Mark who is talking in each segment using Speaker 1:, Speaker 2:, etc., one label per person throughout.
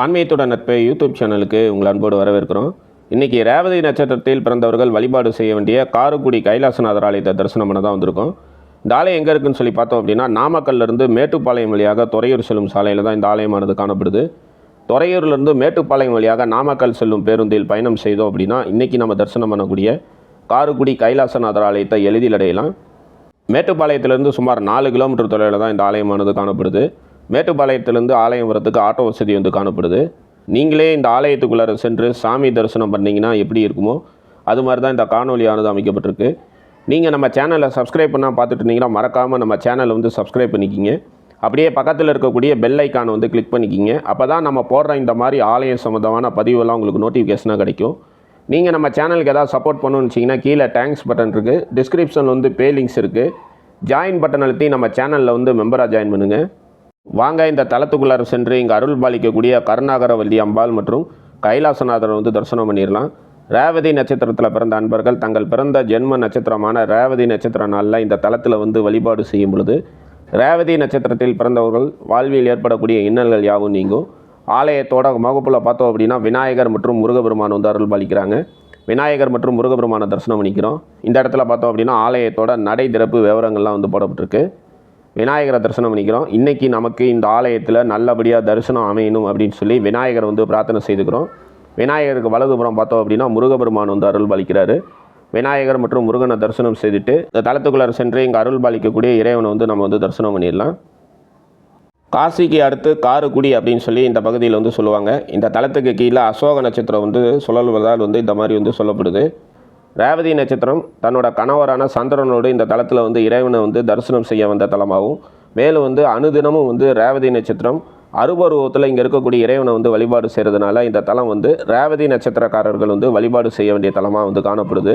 Speaker 1: ஆன்மீகத்துடன் நட்பு யூடியூப் சேனலுக்கு உங்கள் அன்போடு வரவேற்கிறோம். இன்றைக்கி ரேவதி நட்சத்திரத்தில் பிறந்தவர்கள் வழிபாடு செய்ய வேண்டிய காரைக்குடி கைலாசநாதர் ஆலயத்தை தரிசனம் பண்ண தான் வந்திருக்கோம். இந்த ஆலயம் எங்கே இருக்குன்னு சொல்லி பார்த்தோம் அப்படின்னா நாமக்கல்லிருந்து மேட்டுப்பாளையம் வழியாக துறையூர் செல்லும் சாலையில் தான் இந்த ஆலயமானது காணப்படுது. துறையூர்லேருந்து மேட்டுப்பாளையம் வழியாக நாமக்கல் செல்லும் பேருந்தில் பயணம் செய்தோம் அப்படின்னா இன்றைக்கி நம்ம தரிசனம் பண்ணக்கூடிய காரைக்குடி கைலாசநாதர் ஆலயத்தை எளிதில் அடையலாம். மேட்டுப்பாளையத்திலேருந்து சுமார் நாலு கிலோமீட்டர் தொலைவில் தான் இந்த ஆலயமானது காணப்படுது. மேட்டுப்பாளையத்திலிருந்து ஆலயம் வரத்துக்கு ஆட்டோ வசதி வந்து காணப்படுது. நீங்களே இந்த ஆலயத்துக்குள்ளார சென்று சாமி தரிசனம் பண்ணிங்கன்னா எப்படி இருக்குமோ அது மாதிரி தான் இந்த காணொலியானது அமைக்கப்பட்டிருக்கு. நீங்கள் நம்ம சேனலை சப்ஸ்கிரைப் பண்ணால் பார்த்துட்டு இருந்தீங்கன்னா மறக்காமல் நம்ம சேனலை வந்து சப்ஸ்கிரைப் பண்ணிக்கிங்க. அப்படியே பக்கத்தில் இருக்கக்கூடிய பெல் ஐக்கானை வந்து கிளிக் பண்ணிக்கிங்க. அப்போ தான் நம்ம போடுற இந்த மாதிரி ஆலயம் சம்மந்தமான பதிவெல்லாம் உங்களுக்கு நோட்டிஃபிகேஷனாக கிடைக்கும். நீங்கள் நம்ம சேனலுக்கு எதாவது சப்போர்ட் பண்ணணும்னு வச்சிங்கன்னா கீழே தேங்க்ஸ் பட்டன் இருக்குது டிஸ்கிரிப்ஷனில் வந்து பே லிங்க்ஸ் இருக்குது ஜாயின் பட்டன் அழுத்தி நம்ம சேனலில் வந்து மெம்பராக ஜாயின் பண்ணுங்கள் வாங்க இந்த தளத்துக்குள்ளார சென்று இங்கே அருள் பாலிக்கக்கூடிய கருணாகரவல்லி அம்பாள் மற்றும் கைலாசநாதரை வந்து தரிசனம் பண்ணிடலாம் ரேவதி நட்சத்திரத்தில் பிறந்த அன்பர்கள் தங்கள் பிறந்த ஜென்ம நட்சத்திரமான ரேவதி நட்சத்திர நாளில் இந்த தளத்தில் வந்து வழிபாடு செய்யும் பொழுது ரேவதி நட்சத்திரத்தில் பிறந்தவர்கள் வாழ்வில் ஏற்படக்கூடிய இன்னல்கள் யாவும் நீங்கும். ஆலயத்தோட முகப்பில் பார்த்தோம் அப்படின்னா விநாயகர் மற்றும் முருகபெருமான் வந்து அருள் பாலிக்கிறாங்க. விநாயகர் மற்றும் முருகபெருமானை தரிசனம் பண்ணிக்கிறோம். இந்த இடத்துல பார்த்தோம் அப்படின்னா ஆலயத்தோட நடை திறப்பு விவரங்கள்லாம் வந்து போடப்பட்டிருக்கு. விநாயகரை தரிசனம் பண்ணிக்கிறோம். இன்றைக்கி நமக்கு இந்த ஆலயத்தில் நல்லபடியாக தரிசனம் அமையணும் அப்படின்னு சொல்லி விநாயகரை வந்து பிரார்த்தனை செய்துக்கிறோம். விநாயகருக்கு வலதுபுறம் பார்த்தோம் அப்படின்னா முருகபெருமான் வந்து அருள் பாலிக்கிறாரு விநாயகர் மற்றும் முருகனை தரிசனம் செய்துட்டு இந்த தளத்துக்குள்ளார சென்று இங்கே அருள் பாலிக்கக்கூடிய இறைவனை வந்து நம்ம வந்து தரிசனம் பண்ணிடலாம். காசிக்கு அடுத்து காரக்குடி அப்படின்னு சொல்லி இந்த பகுதியில் வந்து சொல்லுவாங்க. இந்த தளத்துக்கு கீழே அசோக நட்சத்திரம் வந்து சுழல்வதால் வந்து இந்த மாதிரி வந்து சொல்லப்படுது. ரேவதி நட்சத்திரம் தன்னோட கணவரான சந்திரனோடு இந்த தளத்தில் வந்து இறைவனை வந்து தரிசனம் செய்ய வந்த தலமாகவும் மேலும் வந்து அனுதினமும் வந்து ரேவதி நட்சத்திரம் அருபருவத்தில் இங்கே இருக்கக்கூடிய இறைவனை வந்து வழிபாடு செய்கிறதுனால இந்த தலம் வந்து ரேவதி நட்சத்திரக்காரர்கள் வந்து வழிபாடு செய்ய வேண்டிய தலமாக வந்து காணப்படுது.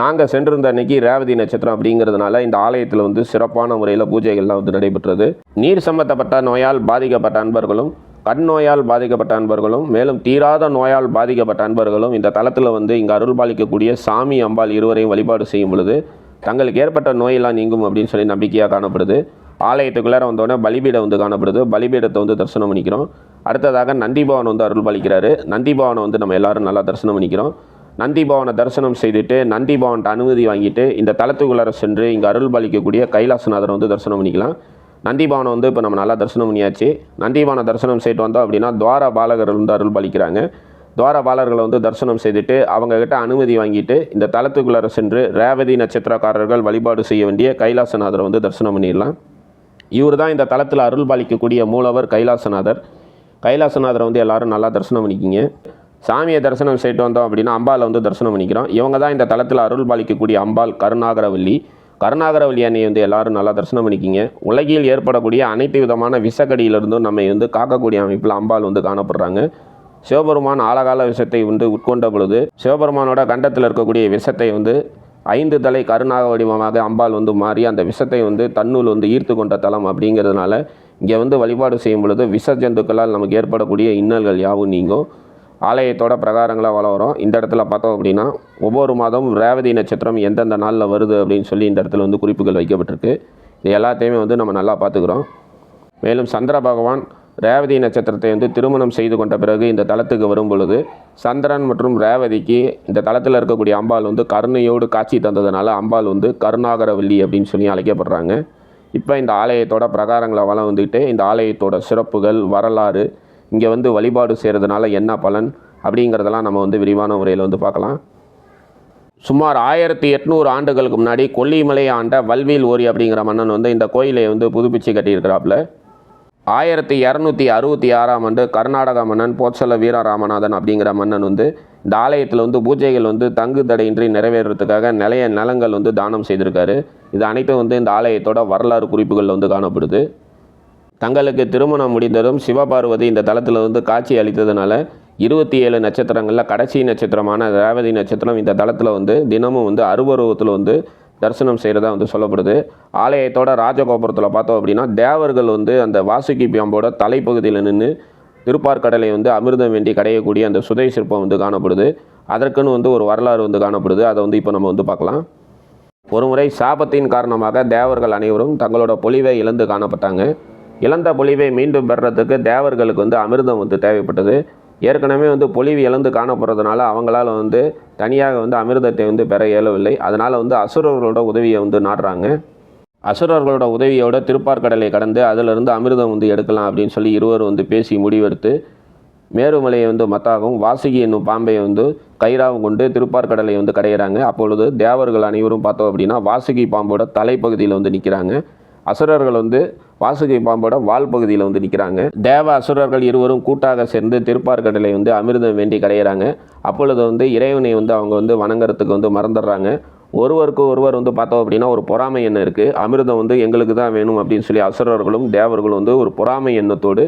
Speaker 1: நாங்கள் சென்றிருந்த அன்னைக்கு ரேவதி நட்சத்திரம் அப்படிங்கிறதுனால இந்த ஆலயத்தில் வந்து சிறப்பான முறையில் பூஜைகள்லாம் வந்து நடைபெற்றது. நீர் சம்பந்தப்பட்ட நோயால் பாதிக்கப்பட்ட அன்பர்களும் கண் நோயால் பாதிக்கப்பட்ட அன்பர்களும் மேலும் தீராத நோயால் பாதிக்கப்பட்ட அன்பர்களும் இந்த தளத்தில் வந்து இங்கே அருள் பாலிக்கக்கூடிய சாமி அம்பாள் இருவரையும் வழிபாடு செய்யும் பொழுது தங்களுக்கு ஏற்பட்ட நோயெல்லாம் நீங்கும் அப்படின்னு சொல்லி நம்பிக்கையாக காணப்படுது. ஆலயத்துக்குள்ளார வந்தோடனே பலிபீடம் வந்து காணப்படுது. பலிபீடத்தை வந்து தரிசனம் பண்ணிக்கிறோம். அடுத்ததாக நந்திபவன் வந்து அருள் பாலிக்கிறாரு. நந்திபவனை வந்து நம்ம எல்லாரும் நல்லா தரிசனம் பண்ணிக்கிறோம். நந்திபவனை தரிசனம் செய்துட்டு நந்திபவன்ட்ட அனுமதி வாங்கிட்டு இந்த தளத்துக்குள்ளார சென்று இங்கே அருள் பாலிக்கக்கூடிய கைலாசநாதரை வந்து தரிசனம் பண்ணிக்கலாம். நந்திபவனை வந்து இப்போ நம்ம நல்லா தரிசனம் பண்ணியாச்சு. நந்திபவனை தரிசனம் செய்துட்டு வந்தோம் அப்படின்னா துவார பாலகர்கள் வந்து அருள் பாலிக்கிறாங்க. துவார பாலர்களை வந்து தரிசனம் செய்துட்டு அவங்கக்கிட்ட அனுமதி வாங்கிட்டு இந்த தளத்துக்குள்ளே சென்று ரேவதி நட்சத்திரக்காரர்கள் வழிபாடு செய்ய வேண்டிய கைலாசநாதரை வந்து தரிசனம் பண்ணிடலாம். இவர் தான் இந்த தளத்தில் அருள் பாலிக்கக்கூடிய மூலவர் கைலாசநாதர். கைலாசநாதரை வந்து எல்லாரும் நல்லா தரிசனம் பண்ணிக்கிங்க. சாமியை தரிசனம் செய்துட்டு வந்தோம் அப்படின்னா அம்பாலை வந்து தரிசனம் பண்ணிக்கிறோம். இவங்க தான் இந்த தளத்தில் அருள் பாலிக்கக்கூடிய அம்பாள் கருணாகரவல்லி. கருணாகரவல்லி அன்னையை வந்து எல்லாரும் நல்லா தரிசனம் பண்ணிக்கிங்க. உலகில் ஏற்படக்கூடிய அனைத்து விதமான விஷக்கடியிலிருந்தும் நம்ம வந்து காக்கக்கூடிய அமைப்பில் அம்பாள் வந்து காணப்படுறாங்க. சிவபெருமான் ஆழகால விஷத்தை வந்து உட்கொண்ட பொழுது சிவபெருமானோட கண்டத்தில் இருக்கக்கூடிய விஷத்தை வந்து ஐந்து தலை கருணாக வடிவமாக அம்பாள் வந்து மாறி அந்த விஷத்தை வந்து தன்னுள் வந்து ஈர்த்து கொண்ட தலம் அப்படிங்கிறதுனால இங்கே வந்து வழிபாடு செய்யும் பொழுது விஷ ஜந்துக்களால் நமக்கு ஏற்படக்கூடிய இன்னல்கள் யாவும் நீங்கும். ஆலயத்தோட பிரகாரங்களாக வளரும் இந்த இடத்துல பார்த்தோம் அப்படின்னா ஒவ்வொரு மாதமும் ரேவதி நட்சத்திரம் எந்தெந்த நாளில் வருது அப்படின்னு சொல்லி இந்த இடத்துல வந்து குறிப்புகள் வைக்கப்பட்டிருக்கு. இது எல்லாத்தையுமே வந்து நம்ம நல்லா பார்த்துக்குறோம். மேலும் சந்திர பகவான் ரேவதி நட்சத்திரத்தை வந்து திருமணம் செய்து கொண்ட பிறகு இந்த தளத்துக்கு வரும் பொழுது சந்திரன் மற்றும் ரேவதிக்கு இந்த தளத்தில் இருக்கக்கூடிய அம்பாள் வந்து கருணையோடு காட்சி தந்ததுனால அம்பாள் வந்து கருணாகரவல்லி அப்படின்னு சொல்லி அழைக்கப்படுறாங்க. இப்போ இந்த ஆலயத்தோட பிரகாரங்களை வளம் வந்துக்கிட்டு இந்த ஆலயத்தோட சிறப்புகள் வரலாறு இங்கே வந்து வழிபாடு செய்கிறதுனால என்ன பலன் அப்படிங்கிறதெல்லாம் நம்ம வந்து விரிவான முறையில் வந்து பார்க்கலாம். சுமார் ஆயிரத்தி எட்நூறு ஆண்டுகளுக்கு முன்னாடி கொல்லிமலை ஆண்ட வல்வில் ஓரி அப்படிங்கிற மன்னன் வந்து இந்த கோயிலை வந்து புதுப்பிச்சு கட்டியிருக்கிறாப்புல. ஆயிரத்தி இரநூத்தி அறுபத்தி ஆறாம் ஆண்டு கர்நாடக மன்னன் போச்சல வீரராமநாதன் அப்படிங்கிற மன்னன் வந்து இந்த ஆலயத்தில் வந்து பூஜைகள் வந்து தங்கு தடையின்றி நிறைவேறதுக்காக நிலைய நிலங்கள் வந்து தானம் செய்திருக்காரு. இது அனைத்தும் வந்து இந்த ஆலயத்தோட வரலாறு குறிப்புகளில் வந்து காணப்படுது. தங்களுக்கு திருமணம் முடிந்ததும் சிவபார்வதி இந்த தளத்தில் வந்து காட்சி அளித்ததுனால இருபத்தி ஏழு நட்சத்திரங்களில் கடைசி நட்சத்திரமான ரேவதி நட்சத்திரம் இந்த தளத்தில் வந்து தினமும் வந்து அருவருவத்தில் வந்து தரிசனம் செய்கிறதா வந்து சொல்லப்படுது. ஆலயத்தோட ராஜகோபுரத்தில் பார்த்தோம் அப்படின்னா தேவர்கள் வந்து அந்த வாசுகி பியாம்போட தலைப்பகுதியில் நின்று திருப்பார்கடலை வந்து அமிர்தம் வேண்டி கடையக்கூடிய அந்த சுதை சிற்பம் வந்து காணப்படுது. அதற்குன்னு வந்து ஒரு வரலாறு வந்து காணப்படுது. அதை வந்து இப்போ நம்ம வந்து பார்க்கலாம். ஒருமுறை சாபத்தின் காரணமாக தேவர்கள் அனைவரும் தங்களோட பொலிவை இழந்து காணப்பட்டாங்க. இழந்த பொலிவை மீண்டும் பெறுறதுக்கு தேவர்களுக்கு வந்து அமிர்தம் வந்து தேவைப்பட்டது. ஏற்கனவே வந்து பொலிவு இழந்து காணப்படுறதுனால அவங்களால வந்து தனியாக வந்து அமிர்தத்தை வந்து பெற இயலவில்லை. அதனால் வந்து அசுரர்களோட உதவியை வந்து நாடுறாங்க. அசுரர்களோட உதவியோட திருப்பார்கடலை கடந்து அதிலிருந்து அமிர்தம் வந்து எடுக்கலாம் அப்படின்னு சொல்லி இருவர் வந்து பேசி முடிவெடுத்து மேருமலையை வந்து மத்தாகவும் வாசுகி என்னும் பாம்பை வந்து கயிறாகவும் கொண்டு திருப்பார்கடலை வந்து கடையிறாங்க அப்பொழுது தேவர்கள் அனைவரும் பார்த்தோம் அப்படின்னா வாசுகி பாம்போட தலைப்பகுதியில் வந்து நிற்கிறாங்க அசுரர்கள் வந்து வாசுகை பாம்போட வால் பகுதியில் வந்து நிற்கிறாங்க தேவ அசுரர்கள் இருவரும் கூட்டாக சேர்ந்து திருப்பார்கடலை வந்து அமிர்தம் வேண்டி கடையிறாங்க அப்பொழுது வந்து இறைவனை வந்து அவங்க வந்து வணங்குறதுக்கு வந்து மறந்துடுறாங்க. ஒருவருக்கு ஒருவர் வந்து பார்த்தோம் அப்படின்னா ஒரு பொறாமை எண்ணம் இருக்குது அமிர்தம் வந்து எங்களுக்கு தான் வேணும் அப்படின்னு சொல்லி அசுரர்களும் தேவர்களும் வந்து ஒரு பொறாமை எண்ணத்தோடு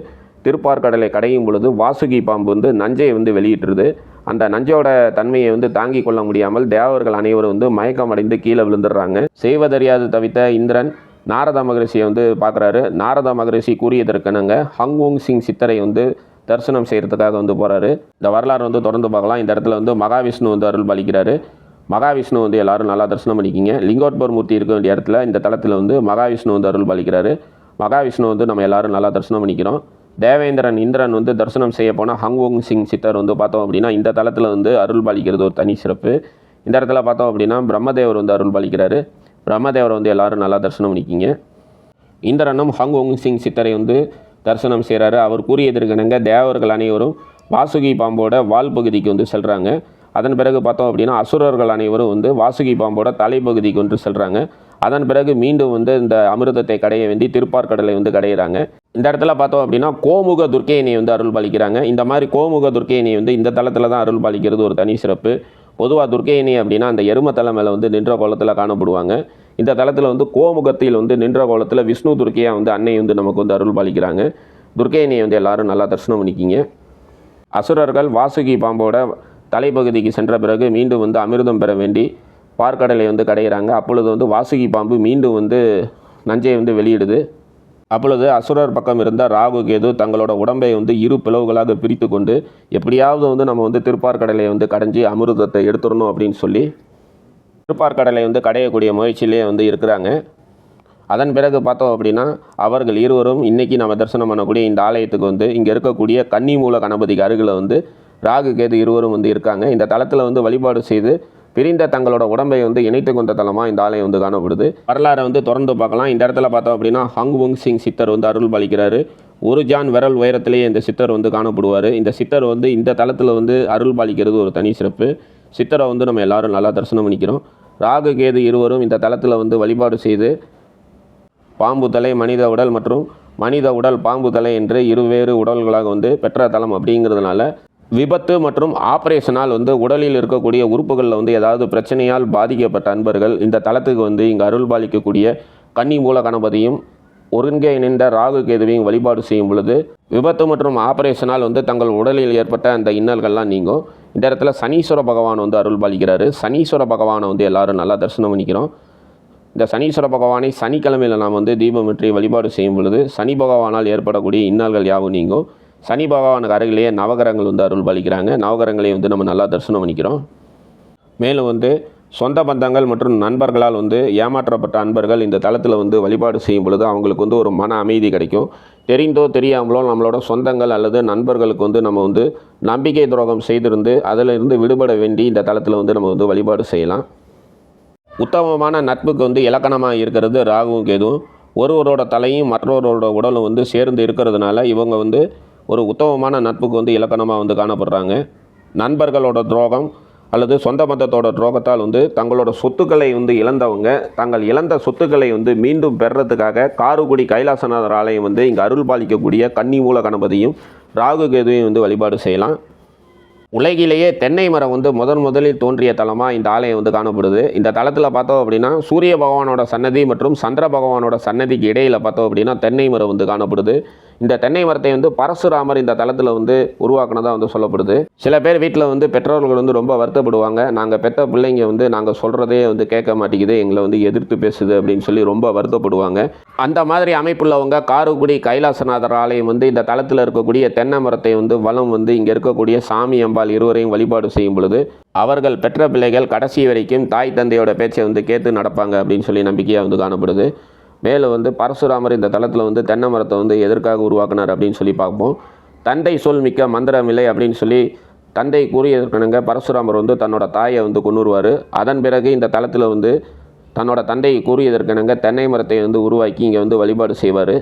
Speaker 1: திருப்பார்கடலை கடையும் பொழுது வாசுகி பாம்பு வந்து நஞ்சை வந்து வெளியிட்டுருது. அந்த நஞ்சோட தன்மையை வந்து தாங்கி கொள்ள முடியாமல் தேவர்கள் அனைவரும் வந்து மயக்கம் அடைந்து கீழே விழுந்துடுறாங்க. செய்வதறியாது தவித்த இந்திரன் நாரத மகரிஷியை வந்து பார்க்குறாரு. நாரத மகரிஷி கூறியதற்கனங்க ஹங்வோங் சிங் சித்தரை வந்து தரிசனம் செய்கிறதுக்காக வந்து போகிறாரு இந்த வரலாறு வந்து தொடர்ந்து பார்க்கலாம். இந்த இடத்துல வந்து மகாவிஷ்ணு வந்து அருள் பாலிக்கிறாரு. மகாவிஷ்ணு வந்து எல்லாரும் நல்லா தரிசனம் பண்ணிக்கிங்க. லிங்கோட்பர் மூர்த்தி இருக்க வேண்டிய இடத்துல இந்த தளத்தில் வந்து மகாவிஷ்ணு வந்து அருள் பாலிக்கிறாரு. மகாவிஷ்ணு வந்து நம்ம எல்லாரும் நல்லா தரிசனம் பண்ணிக்கிறோம். தேவேந்திரன் இந்திரன் வந்து தரிசனம் செய்ய போனால் ஹங்வோங் சிங் சித்தர் வந்து பார்த்தோம் அப்படின்னா இந்த தளத்தில் வந்து அருள் பாலிக்கிறது ஒரு தனி சிறப்பு. இந்த இடத்துல பார்த்தோம் அப்படின்னா பிரம்மதேவர் வந்து அருள் பாலிக்கிறாரு. பிரம்மதேவரை வந்து எல்லாரும் நல்லா தரிசனம் பண்ணிக்கிங்க. இந்திரனும் ஹங்வோங் சிங் சித்தரை வந்து தரிசனம் செய்கிறாரு அவர் கூறியதற்கிணங்க தேவர்கள் அனைவரும் வாசுகி பாம்போட வால் பகுதிக்கு வந்து செல்கிறாங்க அதன் பிறகு பார்த்தோம் அப்படின்னா அசுரர்கள் அனைவரும் வந்து வாசுகி பாம்போட தலைப்பகுதிக்கு வந்து செல்கிறாங்க அதன் பிறகு மீண்டும் வந்து இந்த அமிர்தத்தை கடைய வேண்டி திருப்பார்கடலை வந்து கடையிறாங்க. இந்த இடத்துல பார்த்தோம் அப்படின்னா கோமுக துர்க்கையினை வந்து அருள் பாலிக்கிறாங்க இந்த மாதிரி கோமுக துர்க்கையினை வந்து இந்த தளத்தில் தான் அருள் பாலிக்கிறது ஒரு தனி சிறப்பு. பொதுவாக துர்க்கையணி அப்படின்னா அந்த எரும தலை மேலே வந்து நின்ற கோலத்தில் காணப்படுவாங்க. இந்த தளத்தில் வந்து கோமுகத்தில் வந்து நின்ற கோலத்தில் விஷ்ணு துர்க்கையாக வந்து அன்னை வந்து நமக்கு வந்து அருள் பாலிக்கிறாங்க. துர்க்கையணியை வந்து எல்லாரும் நல்லா தரிசனம் பண்ணிக்கிங்க. அசுரர்கள் வாசுகி பாம்போட தலைப்பகுதிக்கு சென்ற பிறகு மீண்டும் வந்து அமிர்தம் பெற வேண்டி பார்க்கடலை வந்து கடையிறாங்க. அப்பொழுது வந்து வாசுகி பாம்பு மீண்டும் வந்து நஞ்சை வந்து வெளியிடுது. அப்பொழுது அசுரர் பக்கம் இருந்த ராகு கேது தங்களோட உடம்பை வந்து இரு பிளவுகளாக பிரித்து கொண்டு எப்படியாவது வந்து நம்ம வந்து திருப்பார்கடலை வந்து கடைஞ்சி அமிர்தத்தை எடுத்துடணும் அப்படின்னு சொல்லி திருப்பார்கடலை வந்து கடையக்கூடிய முயற்சியிலே வந்து இருக்கிறாங்க. அதன் பிறகு பார்த்தோம் அப்படின்னா அவர்கள் இருவரும் இன்றைக்கி நம்ம தரிசனம் பண்ணக்கூடிய இந்த ஆலயத்துக்கு வந்து இங்கே இருக்கக்கூடிய கன்னிமூல கணபதிக்கு அருகில் வந்து ராகு கேது இருவரும் வந்து இருக்காங்க. இந்த தளத்தில் வந்து வழிபாடு செய்து பிரிந்த தங்களோட உடம்பை வந்து இணைத்து கொண்ட தலமாக இந்த ஆலயம் வந்து காணப்படுது. வரலாறை வந்து தொடர்ந்து பார்க்கலாம். இந்த இடத்துல பார்த்தோம் அப்படின்னா ஹங்வுங் சிங் சித்தர் வந்து அருள் பாலிக்கிறாரு ஒரு ஜான் விரல் உயரத்திலேயே இந்த சித்தர் வந்து காணப்படுவார். இந்த சித்தர் வந்து இந்த தளத்தில் வந்து அருள் பாலிக்கிறது ஒரு தனி சிறப்பு. சித்தரை வந்து நம்ம எல்லாரும் நல்லா தரிசனம் பண்ணிக்கிறோம். ராகு கேது இருவரும் இந்த தளத்தில் வந்து வழிபாடு செய்து பாம்பு தலை மனித உடல் மற்றும் மனித உடல் பாம்பு தலை என்று இருவேறு உடல்களாக வந்து பெற்ற தலம் அப்படிங்கிறதுனால விபத்து மற்றும் ஆப்ரேஷனால் வந்து உடலில் இருக்கக்கூடிய உறுப்புகளில் வந்து ஏதாவது பிரச்சனையால் பாதிக்கப்பட்ட அன்பர்கள் இந்த தளத்துக்கு வந்து இங்கே அருள் பாலிக்கக்கூடிய கன்னி மூல கணபதியும் ஒருங்கிணைந்த ராகு கேதுவையும் வழிபாடு செய்யும் பொழுது விபத்து மற்றும் ஆபரேஷனால் வந்து தங்கள் உடலில் ஏற்பட்ட அந்த இன்னல்கள்லாம் நீங்கும். இந்த இடத்துல சனீஸ்வர பகவான் வந்து அருள் பாலிக்கிறாரு சனீஸ்வர பகவானை வந்து எல்லாரும் நல்லா தரிசனம் பண்ணிக்கிறோம். இந்த சனீஸ்வர பகவானை சனிக்கிழமையில் நாம் வந்து தீபமிற்றி வழிபாடு செய்யும் பொழுது சனி பகவானால் ஏற்படக்கூடிய இன்னல்கள் யாவும் நீங்கும். சனி பகவானுக்கு அருகிலேயே நவகரங்கள் வந்து அருள் பலிக்கிறாங்க. நவகரங்களையும் வந்து நம்ம நல்லா தரிசனம் பண்ணிக்கிறோம். மேலும் வந்து சொந்த பந்தங்கள் மற்றும் நண்பர்களால் வந்து ஏமாற்றப்பட்ட அன்பர்கள் இந்த தளத்தில் வந்து வழிபாடு செய்யும் பொழுது அவங்களுக்கு வந்து ஒரு மன அமைதி கிடைக்கும். தெரிந்தோ தெரியாமலோ நம்மளோட சொந்தங்கள் அல்லது நண்பர்களுக்கு வந்து நம்ம வந்து நம்பிக்கை துரோகம் செய்திருந்து அதிலிருந்து விடுபட வேண்டி இந்த தளத்தில் வந்து நம்ம வந்து வழிபாடு செய்யலாம். உத்தமமான நட்புக்கு வந்து இலக்கணமாக இருக்கிறது ராகுவும் கேதுவும். ஒருவரோட தலையும் மற்றொருவரோட உடலும் வந்து சேர்ந்து இருக்கிறதுனால இவங்க வந்து ஒரு உத்தமமான நட்புக்கு வந்து இலக்கணமாக வந்து காணப்படுறாங்க. நண்பர்களோட துரோகம் அல்லது சொந்த மதத்தோட துரோகத்தால் வந்து தங்களோட சொத்துக்களை வந்து இழந்தவங்க தங்கள் இழந்த சொத்துக்களை வந்து மீண்டும் பெறுறதுக்காக காருக்குடி கைலாசநாதர் ஆலயம் வந்து இங்கே அருள் பாலிக்கக்கூடிய கன்னி மூல கணபதியும் ராகு கேதுவையும் வந்து வழிபாடு செய்யலாம். உலகிலேயே தென்னை மரம் வந்து முதன் முதலில் தோன்றிய தலமாக இந்த ஆலயம் வந்து காணப்படுது. இந்த தளத்தில் பார்த்தோம் அப்படின்னா சூரிய பகவானோட சன்னதி மற்றும் சந்திர பகவானோட சன்னதிக்கு இடையில் பார்த்தோம் அப்படின்னா தென்னை மரம் வந்து காணப்படுது. இந்த தென்னை மரத்தை வந்து பரசுராமர் இந்த தளத்தில் வந்து உருவாக்குனதாக வந்து சொல்லப்படுது. சில பேர் வீட்டில் வந்து பெற்றோர்கள் வந்து ரொம்ப வருத்தப்படுவாங்க. நாங்கள் பெற்ற பிள்ளைங்க வந்து நாங்கள் சொல்கிறதே வந்து கேட்க மாட்டேங்குது. எங்களை வந்து எதிர்த்து பேசுது அப்படின்னு சொல்லி ரொம்ப வருத்தப்படுவாங்க. அந்த மாதிரி அமைப்புள்ளவங்க காரைக்குடி கைலாசநாதர் ஆலயம் வந்து இந்த தளத்தில் இருக்கக்கூடிய தென்னை மரத்தை வந்து வளம் வந்து இங்கே இருக்கக்கூடிய சாமி அம்பா அம்பாள் இருவரையும் வழிபாடு செய்யும் பொழுது அவர்கள் பெற்ற பிள்ளைகள் கடைசி வரைக்கும் தாய் தந்தையோட பேச்சை வந்து கேட்டு நடப்பாங்க அப்படின்னு சொல்லி நம்பிக்கையாக வந்து காணப்படுது. மேலே வந்து பரசுராமர் இந்த தளத்தில் வந்து தென்னை மரத்தை வந்து எதற்காக உருவாக்குனார் அப்படின்னு சொல்லி பார்ப்போம். தந்தை சொல் மிக்க மந்திரமில்லை அப்படின்னு சொல்லி தந்தை கூறியதற்கனங்க பரசுராமர் வந்து தன்னோட தாயை வந்து கொண்டுருவார் அதன் பிறகு இந்த தளத்தில் வந்து தன்னோட தந்தை கூறியதற்கெனங்க தென்னை மரத்தை வந்து உருவாக்கி இங்கே வந்து வழிபாடு செய்வார்.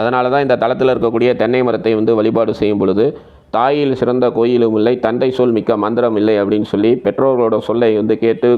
Speaker 1: அதனால தான் இந்த தளத்தில் இருக்கக்கூடிய தென்னை மரத்தை வந்து வழிபாடு செய்யும் பொழுது தாயில் சிறந்த கோயிலும் இல்லை தந்தை சொல் மிக்க மந்திரம் இல்லை அப்படின்னு சொல்லி பெற்றோர்களோட சொல்லை வந்து கேட்டு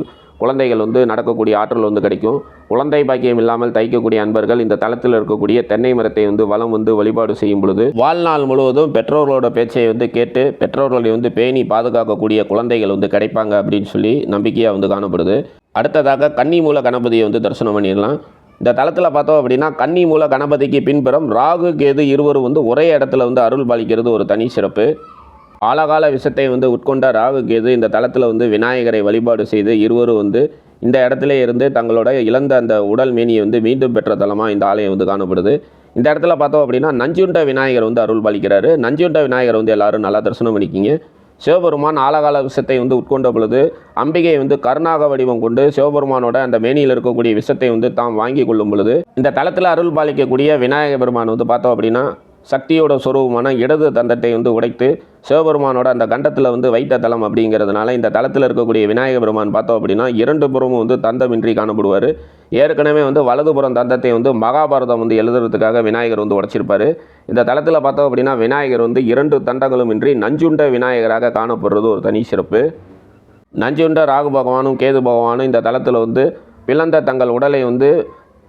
Speaker 1: குழந்தைகள் வந்து நடக்கக்கூடிய ஆற்றல் வந்து கிடைக்கும். குழந்தை பாக்கியம் இல்லாமல் தைக்கக்கூடிய அன்பர்கள் இந்த தளத்தில் இருக்கக்கூடிய தென்னை மரத்தை வந்து வளம் வந்து வழிபாடு செய்யும் பொழுது வாழ்நாள் முழுவதும் பெற்றோர்களோட பேச்சை வந்து கேட்டு பெற்றோர்களை வந்து பேணி பாதுகாக்கக்கூடிய குழந்தைகள் வந்து கிடைப்பாங்க அப்படின்னு சொல்லி நம்பிக்கையாக வந்து காணப்படுது. அடுத்ததாக கன்னி மூல கணபதியை வந்து தரிசனம் பண்ணிடலாம். இந்த தளத்தில் பார்த்தோம் அப்படின்னா கன்னி மூல கணபதிக்கு பின்புறம் ராகு கேது இருவரும் வந்து ஒரே இடத்துல வந்து அருள் பாலிக்கிறது ஒரு தனி சிறப்பு. ஆழகால விஷத்தை வந்து உட்கொண்ட ராகு கேது இந்த தளத்தில் வந்து விநாயகரை வழிபாடு செய்து இருவரும் வந்து இந்த இடத்துல இருந்து தங்களோட இழந்த அந்த உடல் மேனியை வந்து மீண்டும் பெற்ற தலமாக இந்த ஆலயம் வந்து காணப்படுது. இந்த இடத்துல பார்த்தோம் அப்படின்னா நஞ்சுண்ட விநாயகர் வந்து அருள் பாலிக்கிறாரு. நஞ்சுண்ட விநாயகர் வந்து எல்லாரும் நல்லா தரிசனம் பண்ணிக்கிங்க. சிவபெருமான் ஆலகால விஷத்தை வந்து உட்கொண்ட பொழுது அம்பிகை வந்து கருணாக வடிவம் கொண்டு சிவபெருமானோட அந்த மேனியில் இருக்கக்கூடிய விஷத்தை வந்து தாம் வாங்கி கொள்ளும் பொழுது இந்த தளத்தில் அருள் பாலிக்கக்கூடிய விநாயக பெருமான் வந்து பார்த்தோம் அப்படின்னா சக்தியோட சொரூபமான இடது தந்தத்தை வந்து உடைத்து சிவபெருமானோட அந்த கண்டத்தில் வந்து வைத்த தலம் அப்படிங்கிறதுனால இந்த தளத்தில் இருக்கக்கூடிய விநாயக பெருமான் பார்த்தோம் அப்படின்னா இரண்டு புறமும் வந்து தந்தமின்றி காணப்படுவார். ஏற்கனவே வந்து வலதுபுறம் தந்தத்தை வந்து மகாபாரதம் வந்து எழுதுறதுக்காக விநாயகர் வந்து உடைச்சிருப்பாரு. இந்த தளத்தில் பார்த்தோம் அப்படின்னா விநாயகர் வந்து இரண்டு தண்டங்களும் இன்றி நஞ்சுண்ட விநாயகராக காணப்படுறது ஒரு தனி சிறப்பு. நஞ்சுண்ட ராகு பகவானும் கேது பகவானும் இந்த தளத்தில் வந்து பிளந்த தங்கள் உடலை வந்து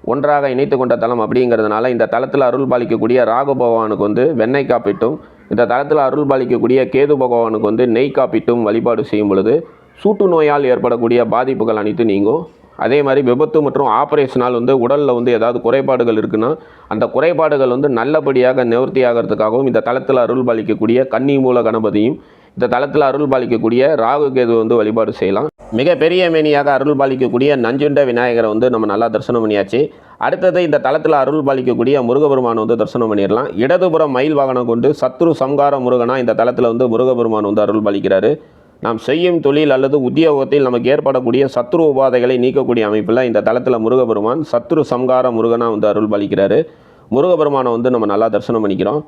Speaker 1: ஒன்றாக இணைத்து கொண்ட தலம் அப்படிங்கிறதுனால இந்த தளத்தில் அருள் பாலிக்கக்கூடிய ராகு பகவானுக்கு வந்து வெண்ணெய் காப்பிட்டும் இந்த தளத்தில் அருள் பாலிக்கக்கூடிய கேது பகவானுக்கு வந்து நெய் காப்பிட்டும் வழிபாடு செய்யும் பொழுது சூட்டு நோயால் ஏற்படக்கூடிய பாதிப்புகள் அனைத்து நீங்கும். அதே மாதிரி விபத்து மற்றும் ஆப்ரேஷனால் வந்து உடலில் வந்து ஏதாவது குறைபாடுகள் இருக்குன்னா அந்த குறைபாடுகள் வந்து நல்லபடியாக நிவர்த்தி ஆகிறதுக்காகவும் இந்த தளத்தில் அருள் பாலிக்கக்கூடிய கன்னி மூல கணபதியும் இந்த தளத்தில் அருள் பாலிக்கக்கூடிய ராகு கேது வந்து வழிபாடு செய்யலாம். மிகப்பெரிய மேனியாக அருள் பாலிக்கக்கூடிய நஞ்சுண்ட விநாயகரை வந்து நம்ம நல்லா தரிசனம் பண்ணியாச்சு. அடுத்தது இந்த தளத்தில் அருள் பாலிக்கக்கூடிய முருகபெருமான் வந்து தரிசனம் பண்ணிடலாம். இடதுபுறம் மயில் வாகனம் கொண்டு சத்ரு சங்கார முருகனா இந்த தளத்தில் வந்து முருகபெருமான் வந்து அருள் பாலிக்கிறாரு. நாம் செய்யும் தொழில் அல்லது உத்தியோகத்தில் நமக்கு ஏற்படக்கூடிய சத்ரு உபாதைகளை நீக்கக்கூடிய அமைப்பில் இந்த தளத்தில் முருகபெருமான் சத்ரு சம்கார முருகனாக வந்து அருள் பலிக்கிறாரு முருகபெருமானை வந்து நம்ம நல்லா தரிசனம் பண்ணிக்கிறோம்.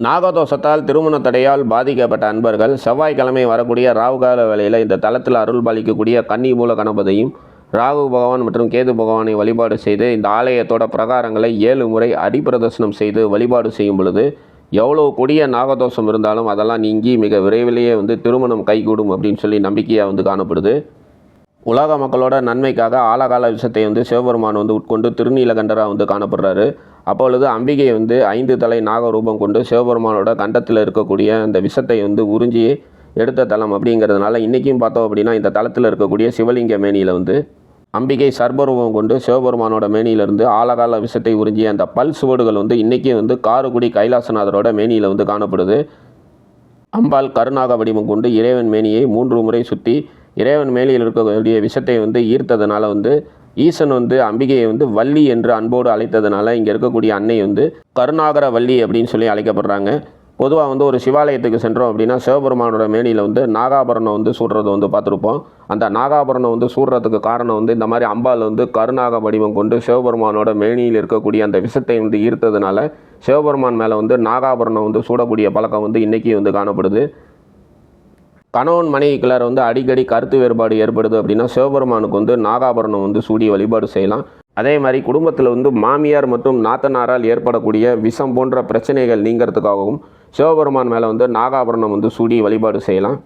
Speaker 1: நாகதோஷத்தால் திருமண தடையால் பாதிக்கப்பட்ட அன்பர்கள் செவ்வாய்க்கிழமை வரக்கூடிய ராகுகால வேளையில் இந்த தளத்தில் அருள் பாலிக்கக்கூடிய கன்னி மூல கணபதியும் ராகு பகவான் மற்றும் கேது பகவானை வழிபாடு செய்து இந்த ஆலயத்தோட பிரகாரங்களை ஏழு முறை அடிப்பிரதர்சனம் செய்து வழிபாடு செய்யும் பொழுது எவ்வளோ கொடிய நாகதோஷம் இருந்தாலும் அதெல்லாம் நீங்கி மிக விரைவிலேயே வந்து திருமணம் கைகூடும் அப்படின்னு சொல்லி நம்பிக்கையாக வந்து காணப்படுது. உலக மக்களோட நன்மைக்காக ஆலகால விஷத்தை வந்து சிவபெருமான் வந்து உட்கொண்டு திருநீலகண்டராக வந்து காணப்படுறாரு. அப்பொழுது அம்பிகை வந்து ஐந்து தலை நாகரூபம் கொண்டு சிவபெருமானோட கண்டத்தில் இருக்கக்கூடிய அந்த விஷத்தை வந்து உறிஞ்சி எடுத்த தலம் அப்படிங்கிறதுனால இன்றைக்கும் பார்த்தோம் அப்படின்னா இந்த தளத்தில் இருக்கக்கூடிய சிவலிங்க மேனியில் வந்து அம்பிகை சர்பரூபம் கொண்டு சிவபெருமானோட மேனியிலிருந்து ஆழகால விஷத்தை உறிஞ்சிய அந்த பல் சுவடுகள் வந்து இன்றைக்கி வந்து காரைக்குடி கைலாசநாதரோட மேனியில் வந்து காணப்படுது. அம்பாள் கருணாக வடிவம் கொண்டு இறைவன் மேனியை மூன்று முறை சுற்றி இறைவன் மேனியில் இருக்கக்கூடிய விஷத்தை வந்து ஈர்த்ததுனால வந்து ஈசன் வந்து அம்பிகையை வந்து வள்ளி என்று அன்போடு அழைத்ததுனால இங்கே இருக்கக்கூடிய அன்னை வந்து கருணாகர வள்ளி அப்படின்னு சொல்லி அழைக்கப்படுறாங்க. பொதுவாக வந்து ஒரு சிவாலயத்துக்கு சென்றோம் அப்படின்னா சிவபெருமானோட மேனியில் வந்து நாகாபரணம் வந்து சூடுறது வந்து பார்த்துருப்போம். அந்த நாகாபரணம் வந்து சூடுறதுக்கு காரணம் வந்து இந்த மாதிரி அம்பாள் வந்து கருணாக வடிவம் கொண்டு சிவபெருமானோட மேனியில் இருக்கக்கூடிய அந்த விஷத்தை வந்து ஈர்த்ததுனால சிவபெருமான் மேலே வந்து நாகாபரணம் வந்து சூடக்கூடிய பழக்கம் வந்து இன்றைக்கி வந்து காணப்படுது. கணவன் மனைவிக்குள்ளார வந்து அடிக்கடி கருத்து வேறுபாடு ஏற்படுது அப்படின்னா சிவபெருமானுக்கு வந்து நாகாபரணம் வந்து சூடி வழிபாடு செய்யலாம். அதே மாதிரி குடும்பத்தில் வந்து மாமியார் மற்றும் நாத்தனாரால் ஏற்படக்கூடிய விஷம் போன்ற பிரச்சனைகள் நீங்கிறதுக்காகவும் சிவபெருமான் மேலே வந்து நாகாபரணம் வந்து சூடி வழிபாடு செய்யலாம்.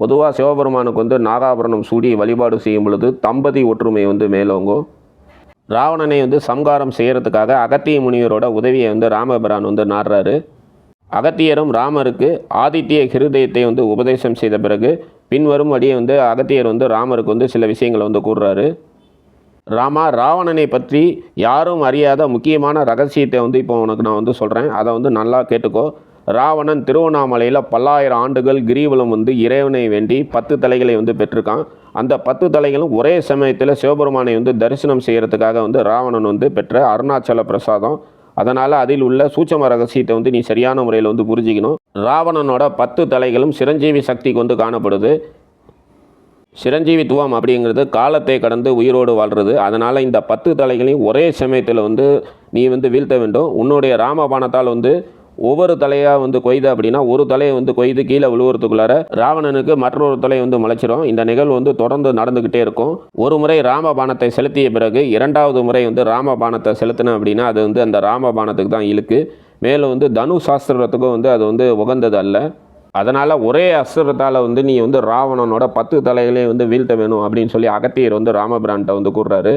Speaker 1: பொதுவாக சிவபெருமானுக்கு வந்து நாகாபரணம் சூடி வழிபாடு செய்யும் பொழுது தம்பதி ஒற்றுமை வந்து மேலோங்கும். ராவணனை வந்து சம்காரம் செய்கிறதுக்காக அகத்திய முனிவரோட உதவியை வந்து ராமபிரான் வந்து நாடுறாரு. அகத்தியரும் ராமருக்கு ஆதித்ய ஹிருதயத்தை வந்து உபதேசம் செய்த பிறகு பின்வரும் வழியை வந்து அகத்தியர் வந்து ராமருக்கு வந்து சில விஷயங்களை வந்து கூறுறாரு. ராமா ராவணனை பற்றி யாரும் அறியாத முக்கியமான ரகசியத்தை வந்து இப்போ உனக்கு நான் வந்து சொல்கிறேன் அதை வந்து நல்லா கேட்டுக்கோ. ராவணன் திருவண்ணாமலையில் பல்லாயிரம் ஆண்டுகள் கிரிவலம் வந்து இறைவனை வேண்டி பத்து தலைகளை வந்து பெற்றிருக்கான். அந்த பத்து தலைகளும் ஒரே சமயத்தில் சிவபெருமானை வந்து தரிசனம் செய்கிறதுக்காக வந்து ராவணன் வந்து பெற்ற அருணாச்சல பிரசாதம். அதனால் அதில் உள்ள சூட்சம ரகசியத்தை வந்து நீ சரியான முறையில் வந்து புரிஞ்சிக்கணும். ராவணனோட பத்து தலைகளும் சிரஞ்சீவி சக்திக்கு வந்து காணப்படுது. சிரஞ்சீவித்துவம் அப்படிங்கிறது காலத்தை கடந்து உயிரோடு வாழ்கிறது அதனால் இந்த பத்து தலைகளையும் ஒரே சமயத்தில் வந்து நீ வந்து வீழ்த்த வேண்டும். உன்னுடைய ராமபானத்தால் வந்து ஒவ்வொரு தலையாக வந்து கொய்து அப்படின்னா ஒரு தலையை வந்து கொய்து கீழே விழுவுறதுக்குள்ளார ராவணனுக்கு மற்றொரு தலை வந்து முளைச்சிரும் இந்த நிகழ்வு வந்து தொடர்ந்து நடந்துக்கிட்டே இருக்கும். ஒரு முறை ராமபானத்தை செலுத்திய பிறகு இரண்டாவது முறை வந்து ராமபானத்தை செலுத்தின அப்படின்னா அது வந்து அந்த ராமபானத்துக்கு தான் இழுக்கு. மேலும் வந்து தனு சாஸ்திரத்துக்கும் வந்து அது வந்து உகந்தது அல்ல. அதனால் ஒரே அசுரத்தால் வந்து நீ வந்து ராவணனோட பத்து தலைகளையும் வந்து வீழ்த்த வேணும் அப்படின்னு சொல்லி அகத்தியர் வந்து ராமபிரான்ட்ட வந்து கூறுறாரு.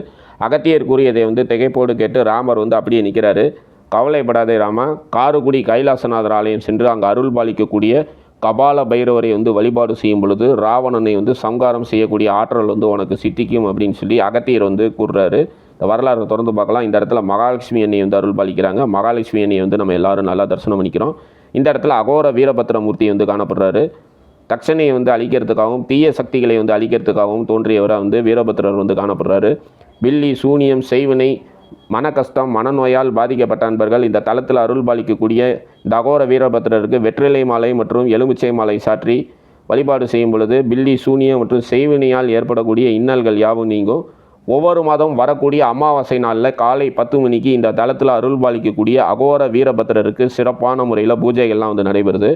Speaker 1: அகத்தியர் கூறியதை வந்து திகைப்போடு கேட்டு ராமர் வந்து அப்படியே நிற்கிறாரு கவலைப்படாதே ராமா. காரக்குடி கைலாசநாதர் ஆலயம் சென்று அங்கே அருள் பாலிக்கக்கூடிய கபால பைரவரை வந்து வழிபாடு செய்யும் பொழுது ராவணனை வந்து சங்காரம் செய்யக்கூடிய ஆற்றல் வந்து உனக்கு சித்திக்கும் அப்படின்னு சொல்லி அகத்தியர் வந்து கூறுறாரு. இந்த வரலாறு தொடர்ந்து பார்க்கலாம். இந்த இடத்துல மகாலட்சுமி அன்னை வந்து அருள் பாலிக்கிறாங்க. மகாலட்சுமி அன்னை வந்து நம்ம எல்லாரும் நல்லா தரிசனம் பண்ணிக்கிறோம். இந்த இடத்துல அகோர வீரபத்திரமூர்த்தி வந்து காணப்படுறாரு. தட்சணையை வந்து அழிக்கிறதுக்காகவும் தீய சக்திகளை வந்து அழிக்கிறதுக்காகவும் தோன்றியவராக வந்து வீரபத்திரர் வந்து காணப்படுறாரு. வில்லி சூனியம் செய்வனை மன கஷ்டம் மனநோயால் பாதிக்கப்பட்ட அன்பர்கள் இந்த தளத்தில் அருள் பாலிக்கக்கூடிய அகோர வீரபத்திரருக்கு வெற்றிலை மாலை மற்றும் எலுமிச்சை மாலை சாற்றி வழிபாடு செய்யும் பொழுது பில்லி சூனியம் மற்றும் செய்வினையால் ஏற்படக்கூடிய இன்னல்கள் யாவும் நீங்கும். ஒவ்வொரு மாதம் வரக்கூடிய அமாவாசை நாளில் காலை பத்து மணிக்கு இந்த தளத்தில் அருள் பாலிக்கக்கூடிய அகோர வீரபத்திரருக்கு சிறப்பான முறையில் பூஜைகள்லாம் வந்து நடைபெறுது.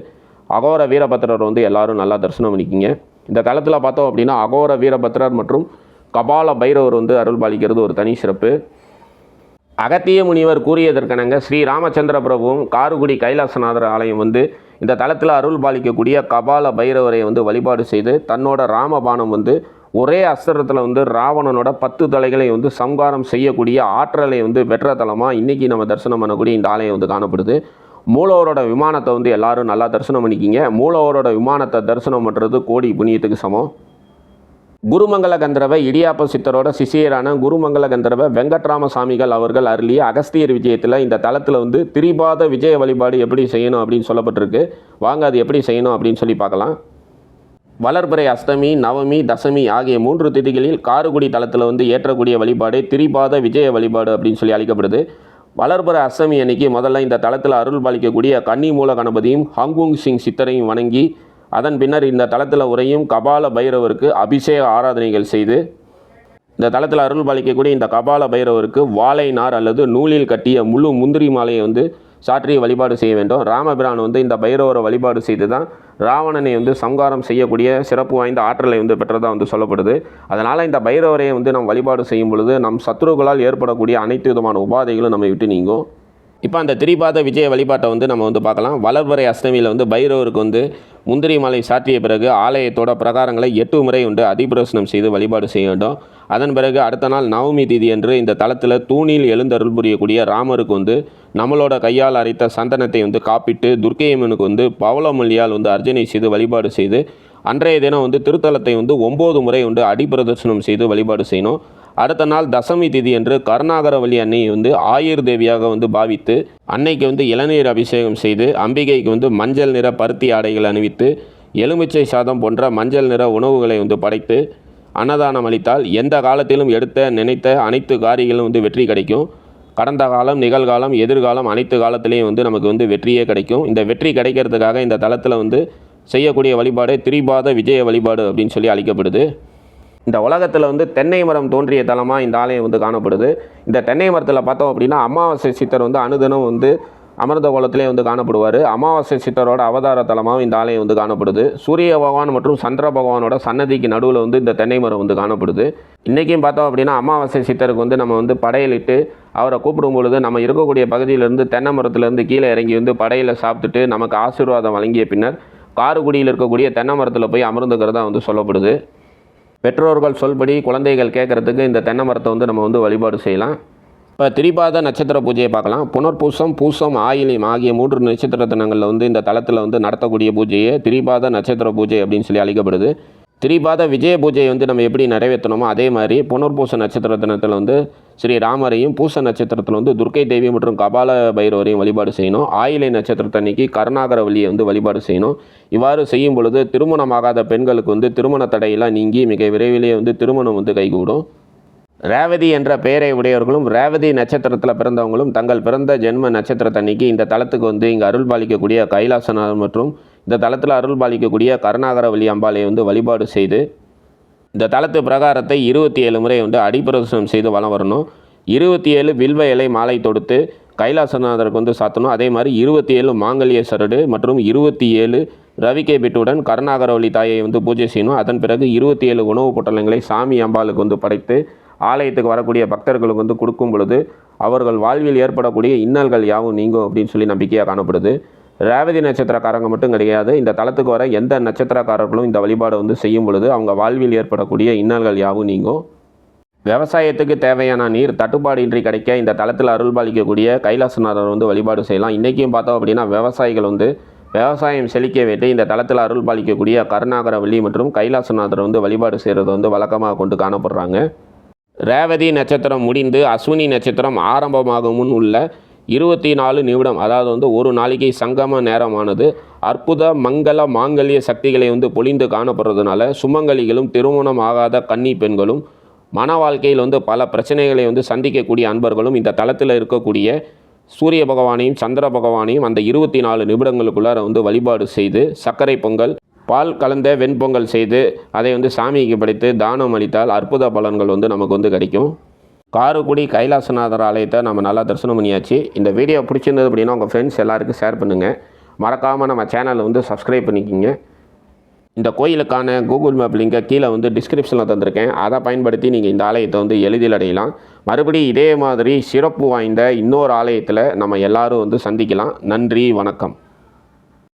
Speaker 1: அகோர வீரபத்திரர் வந்து எல்லாரும் நல்லா தரிசனம் பண்ணிக்கிங்க. இந்த தளத்தில் பார்த்தோம் அப்படின்னா அகோர வீரபத்திரர் மற்றும் கபால பைரவர் வந்து அருள் பாலிக்கிறது ஒரு தனி சிறப்பு. அகத்திய முனிவர் கூறியதற்கெனங்க ஸ்ரீ ராமச்சந்திர பிரபுவும் காருகுடி கைலாசநாதர் ஆலயம் வந்து இந்த தளத்தில் அருள் பாலிக்கக்கூடிய கபால பைரவரை வந்து வழிபாடு செய்து தன்னோட ராமபானம் வந்து ஒரே அஸ்திரத்தில் வந்து ராவணனோட பத்து தலைகளை வந்து சம்காரம் செய்யக்கூடிய ஆற்றலை வந்து பெற்ற தலமாக இன்றைக்கி நம்ம தரிசனம் பண்ணக்கூடிய இந்த ஆலயம் வந்து காணப்படுது. மூலவரோட விமானத்தை வந்து எல்லாரும் நல்லா தரிசனம் பண்ணிக்கிங்க. மூலவரோட விமானத்தை தரிசனம் பண்ணுறது கோடி புண்ணியத்துக்கு சமம். குருமங்கல கந்தரவ இடியாப்ப சித்தரோட சிஷியரான குருமங்கல கந்தரவ வெங்கட்ராம சாமிகள் அவர்கள் அருளிய அகஸ்தியர் விஜயத்தில் இந்த தளத்தில் வந்து திரிபாத விஜய வழிபாடு எப்படி செய்யணும் அப்படின்னு சொல்லப்பட்டிருக்கு. வாங்க அது எப்படி செய்யணும் அப்படின்னு சொல்லி பார்க்கலாம். வளர்பிறை அஷ்டமி நவமி தசமி ஆகிய மூன்று திதிகளில் காரக்குடி தளத்தில் வந்து ஏற்றக்கூடிய வழிபாடு திரிபாத விஜய வழிபாடு அப்படின்னு சொல்லி அழைக்கப்படுது. வளர்பிறை அஷ்டமி அன்னைக்கு முதல்ல இந்த தளத்தில் அருள் பாலிக்கக்கூடிய கன்னி மூல கணபதியும் ஹாங்குங் சிங் சித்தரையும் வணங்கி அதன் பின்னர் இந்த தளத்தில் உரையும் கபால பைரவருக்கு அபிஷேக ஆராதனைகள் செய்து இந்த தளத்தில் அருள் பாலிக்கக்கூடிய இந்த கபால பைரவருக்கு வாழை நார் அல்லது நூலில் கட்டிய முழு முந்திரி மாலையை வந்து சாற்றி வழிபாடு செய்ய வேண்டும். ராமபிரான் வந்து இந்த பைரவரை வழிபாடு செய்து தான் ராவணனை வந்து சம்காரம் செய்யக்கூடிய சிறப்பு வாய்ந்த ஆற்றலை வந்து பெற்றதாக வந்து சொல்லப்படுது. அதனால் இந்த பைரவரை வந்து நாம் வழிபாடு செய்யும் பொழுது நம் சத்ருக்களால் ஏற்படக்கூடிய அனைத்து விதமான உபாதைகளும் நம்மை விட்டு நீங்கும். இப்போ அந்த திரிபாத விஜய வழிபாட்டை வந்து நம்ம வந்து பார்க்கலாம். வளர்வரை அஷ்டமியில் வந்து பைரவருக்கு வந்து முந்திரி மாலை சாற்றிய பிறகு ஆலயத்தோட பிரகாரங்களை எட்டு முறை உண்டு அதிபிரசனம் செய்து வழிபாடு செய்ய வேண்டும். அதன் பிறகு அடுத்த நாள் நவமி திதி என்று இந்த தளத்தில் தூணில் எழுந்தருள் புரியக்கூடிய ராமருக்கு வந்து நம்மளோட கையால் அரைத்த சந்தனத்தை வந்து காப்பிட்டு துர்க்கையம்மனுக்கு வந்து பவளமொழியால் வந்து அர்ஜனை செய்து வழிபாடு செய்து அன்றைய தினம் வந்து திருத்தலத்தை வந்து ஒம்பது முறை வந்து அடிப்பிரதர்சனம் செய்து வழிபாடு செய்யணும். அடுத்த நாள் தசமி திதி என்று கருணாகரவல்லி அன்னையை வந்து ஆயுர் தேவியாக வந்து பாவித்து அன்னைக்கு வந்து இளநீர் அபிஷேகம் செய்து அம்பிகைக்கு வந்து மஞ்சள் நிற பருத்தி ஆடைகள் அணிவித்து எலுமிச்சை சாதம் போன்ற மஞ்சள் நிற உணவுகளை வந்து படைத்து அன்னதானம் அளித்தால் எந்த காலத்திலும் எடுத்த நினைத்த அனைத்து காரியங்களும் வந்து வெற்றி கிடைக்கும். கடந்த காலம் நிகழ்காலம் எதிர்காலம் அனைத்து காலத்திலையும் வந்து நமக்கு வந்து வெற்றியே கிடைக்கும். இந்த வெற்றி கிடைக்கிறதுக்காக இந்த தளத்தில் வந்து செய்யக்கூடிய வழிபாடு திரிபாத விஜய வழிபாடு அப்படின்னு சொல்லி அழைக்கப்படுது. இந்த உலகத்தில் வந்து தென்னை மரம் தோன்றிய தலமாக இந்த ஆலயம் வந்து காணப்படுது. இந்த தென்னை மரத்தில் பார்த்தோம் அப்படின்னா அமாவாசை சித்தர் வந்து அனுதினம் வந்து அமிர்த கோலத்திலே வந்து காணப்படுவார். அமாவாசை சித்தரோட அவதார தலமாகவும் இந்த ஆலயம் வந்து காணப்படுது. சூரிய பகவான் மற்றும் சந்திர பகவானோட சன்னதிக்கு நடுவில் வந்து இந்த தென்னை மரம் வந்து காணப்படுது. இன்றைக்கும் பார்த்தோம் அப்படின்னா அமாவாசை சித்தருக்கு வந்து நம்ம வந்து படையலிட்டு அவரை கூப்பிடும் பொழுது நம்ம இருக்கக்கூடிய பகுதியிலேருந்து தென்னை மரத்துலேருந்து கீழே இறங்கி வந்து படையில் சாப்பிட்டுட்டு நமக்கு ஆசீர்வாதம் வழங்கிய பின்னர் காரக்குடியில் இருக்கக்கூடிய தென்னை மரத்தில் போய் அமர்ந்துக்கிறதா வந்து சொல்லப்படுது. பெற்றோர்கள் சொல்படி குழந்தைகள் கேட்குறதுக்கு இந்த தென்னை மரத்தை வந்து நம்ம வந்து வழிபாடு செய்யலாம். இப்போ திரிபாத நட்சத்திர பூஜையை பார்க்கலாம். புனர்பூசம் பூசம் ஆயிலியம் ஆகிய மூன்று நட்சத்திர தினங்களில் வந்து இந்த தளத்தில் வந்து நடத்தக்கூடிய பூஜையே திரிபாத நட்சத்திர பூஜை அப்படின்னு சொல்லி அழைக்கப்படுது. திரிபாத விஜய பூஜையை வந்து நம்ம எப்படி நிறைவேற்றணுமோ அதே மாதிரி புனர்பூச நட்சத்திர தினத்தில் வந்து ஸ்ரீ ராமரையும் பூச நட்சத்திரத்தில் வந்து துர்க்கை தேவி மற்றும் கபால பைரவரையும் வழிபாடு செய்யணும். ஆயிலை நட்சத்திரத்தன்னைக்கு வழியை வந்து வழிபாடு செய்யணும். இவ்வாறு செய்யும் பொழுது திருமணமாகாத பெண்களுக்கு வந்து திருமண தடையெல்லாம் நீங்கி மிக விரைவிலேயே வந்து திருமணம் வந்து கைகூடும். ரேவதி என்ற பெயரை உடையவர்களும் ரேவதி நட்சத்திரத்தில் பிறந்தவங்களும் தங்கள் பிறந்த ஜென்ம நட்சத்திரத்தன்னைக்கு இந்த தளத்துக்கு வந்து இங்கே அருள் பாலிக்கக்கூடிய கைலாசநாதர் மற்றும் இந்த தலத்தில் அருள் பாலிக்கக்கூடிய கருணாகரவல்லி அம்பாளை வந்து வழிபாடு செய்து இந்த தலத்து பிரகாரத்தை இருபத்தி ஏழு முறை வந்து அடிப்பிரதர்சனம் செய்து வளம் வரணும். இருபத்தி ஏழு வில்வ இலை மாலை தொடுத்து கைலாசநாதருக்கு வந்து சாத்தணும். அதே மாதிரி இருபத்தி ஏழு மாங்கல்ய சரடு மற்றும் இருபத்தி ஏழு ரவிக்கை பிட்டுடன் கருணாகரவள்ளி தாயை வந்து பூஜை செய்யணும். அதன் பிறகு இருபத்தி ஏழு உணவுப் பொட்டலங்களை சாமி அம்பாளுக்கு வந்து படைத்து ஆலயத்துக்கு வரக்கூடிய பக்தர்களுக்கு வந்து கொடுக்கும் பொழுது அவர்கள் வாழ்வில் ஏற்படக்கூடிய இன்னல்கள் யாவும் நீங்கும் அப்படின்னு சொல்லி நம்பிக்கையாக காணப்படுது. ரேவதி நட்சத்திரக்காரங்க மட்டும் கிடையாது. இந்த தளத்துக்கு வர எந்த நட்சத்திரக்காரர்களும் இந்த வழிபாடை வந்து செய்யும் பொழுது அவங்க வாழ்வில் ஏற்படக்கூடிய இன்னல்கள் யாவும் நீங்கும். விவசாயத்துக்கு தேவையான நீர் தட்டுப்பாடின்றி கிடைக்க இந்த தளத்தில் அருள்பாலிக்கக்கூடிய கைலாசநாதர் வந்து வழிபாடு செய்யலாம். இன்றைக்கும் பார்த்தோம் அப்படின்னா விவசாயிகள் வந்து விவசாயம் செழிக்க வேண்டி இந்த தளத்தில் அருள்பாலிக்கக்கூடிய கருணாகரவள்ளி மற்றும் கைலாசநாதர் வந்து வழிபாடு செய்கிறது வந்து வழக்கமாக கொண்டு காணப்படுறாங்க. ரேவதி நட்சத்திரம் முடிந்து அஸ்வினி நட்சத்திரம் ஆரம்பமாகும் முன் உள்ள இருபத்தி நாலு நிமிடம் அதாவது வந்து ஒரு நாளைக்கு சங்கம நேரமானது அற்புத மங்கள மாங்கல்ய சக்திகளை வந்து பொழிந்து காணப்படுறதுனால சுமங்கலிகளும் திருமணம் ஆகாத கன்னி பெண்களும் மன வாழ்க்கையில் வந்து பல பிரச்சனைகளை வந்து சந்திக்கக்கூடிய அன்பர்களும் இந்த தளத்தில் இருக்கக்கூடிய சூரிய பகவானையும் சந்திர பகவானையும் அந்த இருபத்தி நாலு நிமிடங்களுக்குள்ளார வந்து வழிபாடு செய்து சர்க்கரை பொங்கல் பால் கலந்த வெண்பொங்கல் செய்து அதை வந்து சாமிக்கு படைத்து தானம் அளித்தால் அற்புத பலன்கள் வந்து நமக்கு வந்து கிடைக்கும். காரைக்குடி கைலாசநாதர் ஆலயத்தை நம்ம நல்லா தரிசனம் பண்ணியாச்சு. இந்த வீடியோ பிடிச்சிருந்தது அப்படின்னா உங்கள் ஃப்ரெண்ட்ஸ் எல்லாருக்கும் ஷேர் பண்ணுங்கள் மறக்காமல் நம்ம சேனலை வந்து சப்ஸ்கிரைப் பண்ணிக்கிங்க. இந்த கோயிலுக்கான கூகுள் மேப் லிங்கை கீழே வந்து டிஸ்கிரிப்ஷனில் தந்திருக்கேன். அதை பயன்படுத்தி நீங்கள் இந்த ஆலயத்தை வந்து எளிதில் அடையலாம். மறுபடியும் இதே மாதிரி சிறப்பு வாய்ந்த இன்னொரு ஆலயத்தில் நம்ம எல்லோரும் வந்து சந்திக்கலாம். நன்றி வணக்கம்.